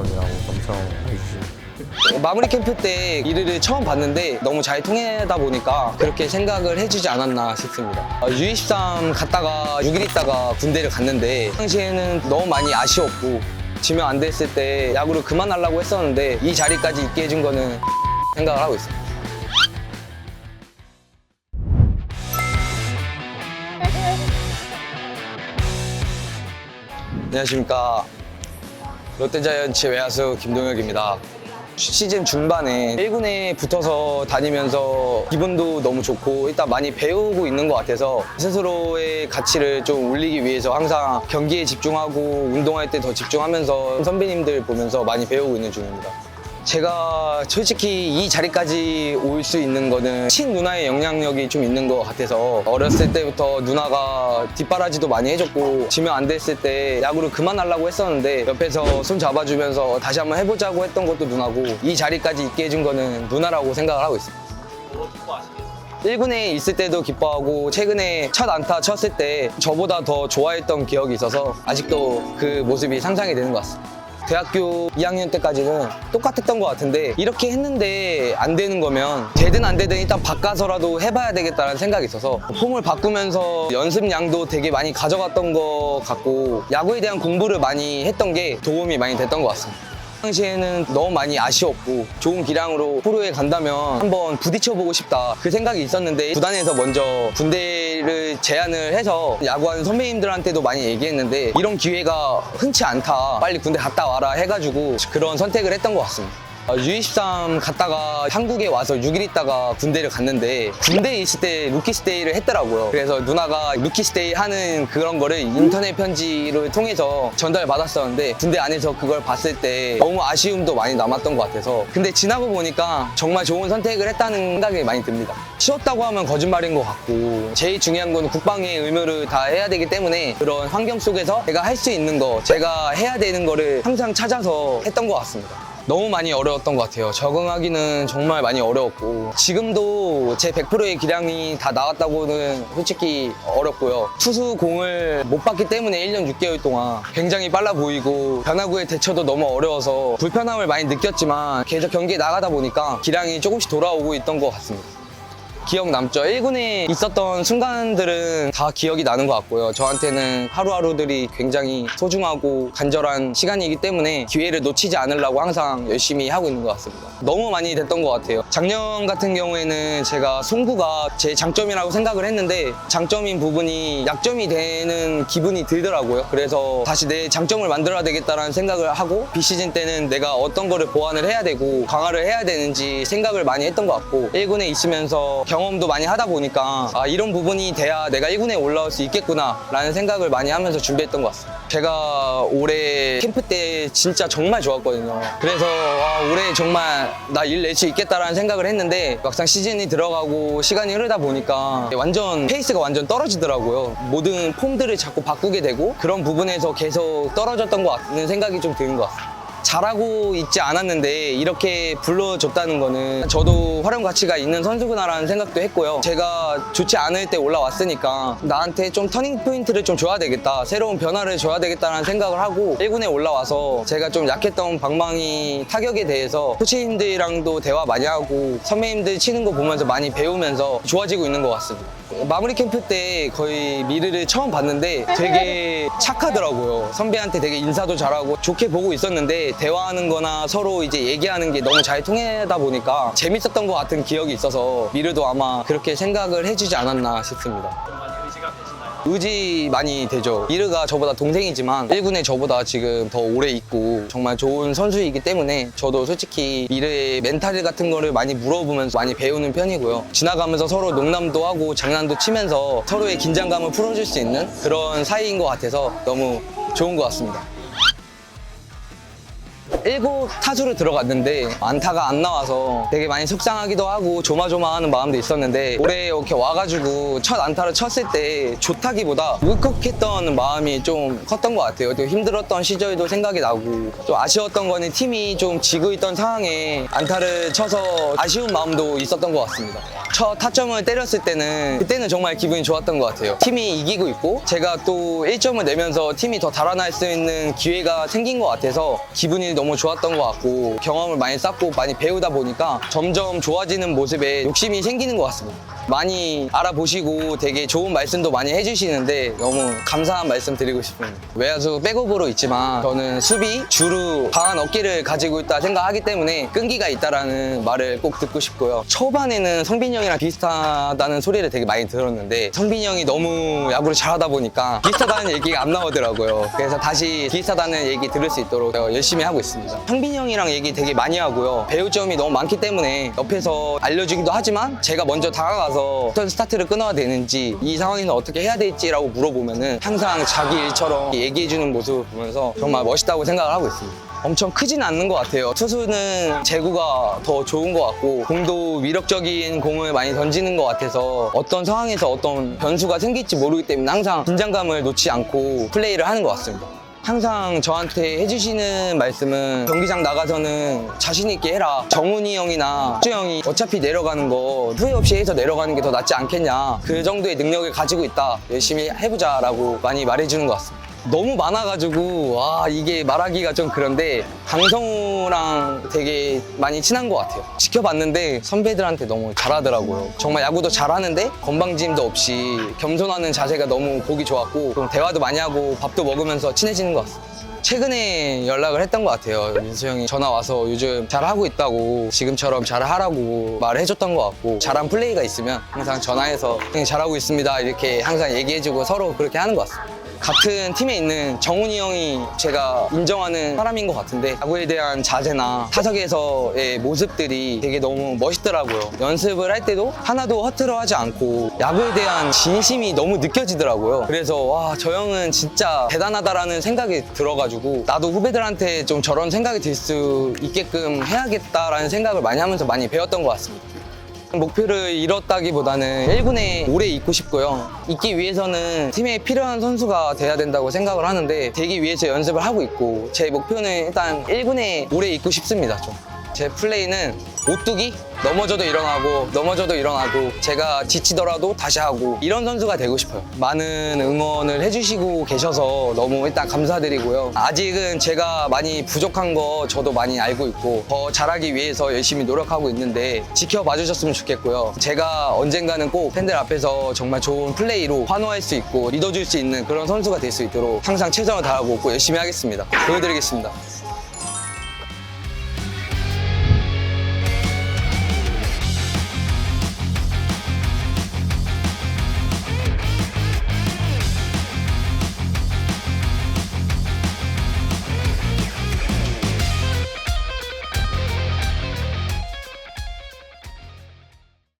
장점이라고 점청해 주시면 마무리 캠프 때 이르를 처음 봤는데 너무 잘 통하다 보니까 그렇게 생각을 해주지 않았나 싶습니다. U23 갔다가 6일 있다가 군대를 갔는데 그 당시에는 너무 많이 아쉬웠고 지명 안 됐을 때 야구를 그만하려고 했었는데 이 자리까지 있게 해준 거는 생각을 하고 있습니다. 안녕하십니까. 롯데자이언츠 외야수 김동혁입니다. 시즌 중반에 1군에 붙어서 다니면서 기분도 너무 좋고 일단 많이 배우고 있는 것 같아서 스스로의 가치를 좀 올리기 위해서 항상 경기에 집중하고 운동할 때 더 집중하면서 선배님들 보면서 많이 배우고 있는 중입니다. 제가 솔직히 이 자리까지 올 수 있는 거는 친 누나의 영향력이 좀 있는 것 같아서 어렸을 때부터 누나가 뒷바라지도 많이 해줬고 지명 안 됐을 때 야구를 그만하려고 했었는데 옆에서 손 잡아주면서 다시 한번 해보자고 했던 것도 누나고 이 자리까지 있게 해준 거는 누나라고 생각을 하고 있습니다. 1군에 있을 때도 기뻐하고 최근에 첫 안타 쳤을 때 저보다 더 좋아했던 기억이 있어서 아직도 그 모습이 상상이 되는 것 같습니다. 대학교 2학년 때까지는 똑같았던 것 같은데 이렇게 했는데 안 되는 거면 되든 안 되든 일단 바꿔서라도 해봐야 되겠다는 생각이 있어서 폼을 바꾸면서 연습량도 되게 많이 가져갔던 것 같고 야구에 대한 공부를 많이 했던 게 도움이 많이 됐던 것 같습니다. 당시에는 너무 많이 아쉬웠고 좋은 기량으로 프로에 간다면 한번 부딪혀보고 싶다 그 생각이 있었는데 구단에서 먼저 군대를 제안을 해서 야구하는 선배님들한테도 많이 얘기했는데 이런 기회가 흔치 않다. 빨리 군대 갔다 와라 해가지고 그런 선택을 했던 것 같습니다 U23 갔다가 한국에 와서 6일 있다가 군대를 갔는데 군대에 있을 때 루키스데이를 했더라고요. 그래서 누나가 루키스데이 하는 그런 거를 인터넷 편지를 통해서 전달받았었는데 군대 안에서 그걸 봤을 때 너무 아쉬움도 많이 남았던 것 같아서 근데 지나고 보니까 정말 좋은 선택을 했다는 생각이 많이 듭니다. 쉬었다고 하면 거짓말인 것 같고 제일 중요한 건 국방의 의무를 다 해야 되기 때문에 그런 환경 속에서 제가 할 수 있는 거 제가 해야 되는 거를 항상 찾아서 했던 것 같습니다. 너무 많이 어려웠던 것 같아요. 적응하기는 정말 많이 어려웠고 지금도 제 100%의 기량이 다 나왔다고는 솔직히 어렵고요. 투수 공을 못 봤기 때문에 1년 6개월 동안 굉장히 빨라 보이고 변화구의 대처도 너무 어려워서 불편함을 많이 느꼈지만 계속 경기에 나가다 보니까 기량이 조금씩 돌아오고 있던 것 같습니다. 기억 남죠. 1군에 있었던 순간들은 다 기억이 나는 것 같고요. 저한테는 하루하루들이 굉장히 소중하고 간절한 시간이기 때문에 기회를 놓치지 않으려고 항상 열심히 하고 있는 것 같습니다. 너무 많이 됐던 것 같아요. 작년 같은 경우에는 제가 송구가 제 장점이라고 생각을 했는데 장점인 부분이 약점이 되는 기분이 들더라고요. 그래서 다시 내 장점을 만들어야 되겠다라는 생각을 하고 비시즌 때는 내가 어떤 거를 보완을 해야 되고 강화를 해야 되는지 생각을 많이 했던 것 같고 1군에 있으면서 경험도 많이 하다 보니까 아, 이런 부분이 돼야 내가 1군에 올라올 수 있겠구나 라는 생각을 많이 하면서 준비했던 것 같습니다. 제가 올해 캠프 때 진짜 정말 좋았거든요. 그래서 와, 올해 정말 나 일 낼 수 있겠다라는 생각을 했는데 막상 시즌이 들어가고 시간이 흐르다 보니까 완전 페이스가 완전 떨어지더라고요. 모든 폼들을 자꾸 바꾸게 되고 그런 부분에서 계속 떨어졌던 것 같은 생각이 좀 드는 것 같습니다. 잘하고 있지 않았는데 이렇게 불러줬다는 거는 저도 활용 가치가 있는 선수구나라는 생각도 했고요. 제가 좋지 않을 때 올라왔으니까 나한테 좀 터닝 포인트를 좀 줘야 되겠다. 새로운 변화를 줘야 되겠다는 생각을 하고 1군에 올라와서 제가 좀 약했던 방망이 타격에 대해서 코치님들이랑도 대화 많이 하고 선배님들 치는 거 보면서 많이 배우면서 좋아지고 있는 것 같습니다. 마무리 캠프 때 거의 미르를 처음 봤는데 되게 착하더라고요. 선배한테 되게 인사도 잘하고 좋게 보고 있었는데 대화하는 거나 서로 이제 얘기하는 게 너무 잘 통하다 보니까 재밌었던 것 같은 기억이 있어서 미르도 아마 그렇게 생각을 해주지 않았나 싶습니다. 의지 많이 되죠. 미르가 저보다 동생이지만 1군에 저보다 지금 더 오래 있고 정말 좋은 선수이기 때문에 저도 솔직히 미르의 멘탈 같은 거를 많이 물어보면서 많이 배우는 편이고요. 지나가면서 서로 농담도 하고 장난도 치면서 서로의 긴장감을 풀어줄 수 있는 그런 사이인 것 같아서 너무 좋은 것 같습니다. 일곱 타수를 들어갔는데 안타가 안 나와서 되게 많이 속상하기도 하고 조마조마하는 마음도 있었는데 올해 이렇게 와가지고 첫 안타를 쳤을 때 좋다기보다 울컥했던 마음이 좀 컸던 것 같아요. 되게 힘들었던 시절도 생각이 나고 좀 아쉬웠던 거는 팀이 좀 지고 있던 상황에 안타를 쳐서 아쉬운 마음도 있었던 것 같습니다. 첫 타점을 때렸을 때는 그때는 정말 기분이 좋았던 것 같아요. 팀이 이기고 있고 제가 또 1점을 내면서 팀이 더 달아날 수 있는 기회가 생긴 것 같아서 기분이 너무 너무 좋았던 것 같고 경험을 많이 쌓고 많이 배우다 보니까 점점 좋아지는 모습에 욕심이 생기는 것 같습니다. 많이 알아보시고 되게 좋은 말씀도 많이 해주시는데 너무 감사한 말씀 드리고 싶습니다. 외야수 백업으로 있지만 저는 수비, 주루, 강한 어깨를 가지고 있다 생각하기 때문에 끈기가 있다라는 말을 꼭 듣고 싶고요. 초반에는 성빈이 형이랑 비슷하다는 소리를 되게 많이 들었는데 성빈이 형이 너무 야구를 잘하다 보니까 비슷하다는 얘기가 안 나오더라고요. 그래서 다시 비슷하다는 얘기 들을 수 있도록 열심히 하고 있습니다. 성빈이 형이랑 얘기 되게 많이 하고요. 배울 점이 너무 많기 때문에 옆에서 알려주기도 하지만 제가 먼저 다가가서 어떤 스타트를 끊어야 되는지 이 상황에서 어떻게 해야 될지라고 물어보면은 항상 자기 일처럼 얘기해주는 모습을 보면서 정말 멋있다고 생각을 하고 있습니다. 엄청 크진 않는 것 같아요. 투수는 제구가 더 좋은 것 같고 공도 위력적인 공을 많이 던지는 것 같아서 어떤 상황에서 어떤 변수가 생길지 모르기 때문에 항상 긴장감을 놓지 않고 플레이를 하는 것 같습니다. 항상 저한테 해주시는 말씀은 경기장 나가서는 자신 있게 해라. 정훈이 형이나 수 형이 어차피 내려가는 거 후회 없이 해서 내려가는 게 더 낫지 않겠냐. 그 정도의 능력을 가지고 있다. 열심히 해보자 라고 많이 말해주는 것 같습니다. 너무 많아가지고 와 이게 말하기가 좀 그런데 강성우랑 되게 많이 친한 것 같아요 지켜봤는데 선배들한테 너무 잘하더라고요 정말 야구도 잘하는데 건방짐도 없이 겸손하는 자세가 너무 보기 좋았고 좀 대화도 많이 하고 밥도 먹으면서 친해지는 것 같습니다 최근에 연락을 했던 것 같아요. 민수 형이 전화 와서 요즘 잘하고 있다고 지금처럼 잘하라고 말을 해줬던 것 같고 잘한 플레이가 있으면 항상 전화해서 형님 잘하고 있습니다 이렇게 항상 얘기해주고 서로 그렇게 하는 것 같습니다. 같은 팀에 있는 정훈이 형이 제가 인정하는 사람인 것 같은데 야구에 대한 자세나 타석에서의 모습들이 되게 너무 멋있더라고요. 연습을 할 때도 하나도 허투루하지 않고 야구에 대한 진심이 너무 느껴지더라고요. 그래서 와 저 형은 진짜 대단하다라는 생각이 들어가지고 나도 후배들한테 좀 저런 생각이 들 수 있게끔 해야겠다라는 생각을 많이 하면서 많이 배웠던 것 같습니다. 목표를 이뤘다기보다는 1군에 오래 있고 싶고요. 있기 위해서는 팀에 필요한 선수가 돼야 된다고 생각을 하는데 되기 위해서 연습을 하고 있고 제 목표는 일단 1군에 오래 있고 싶습니다. 좀. 제 플레이는 오뚜기 넘어져도 일어나고 넘어져도 일어나고 제가 지치더라도 다시 하고 이런 선수가 되고 싶어요. 많은 응원을 해주시고 계셔서 너무 일단 감사드리고요. 아직은 제가 많이 부족한 거 저도 많이 알고 있고 더 잘하기 위해서 열심히 노력하고 있는데 지켜봐 주셨으면 좋겠고요. 제가 언젠가는 꼭 팬들 앞에서 정말 좋은 플레이로 환호할 수 있고 믿어줄 수 있는 그런 선수가 될 수 있도록 항상 최선을 다하고 꼭 열심히 하겠습니다. 보여드리겠습니다.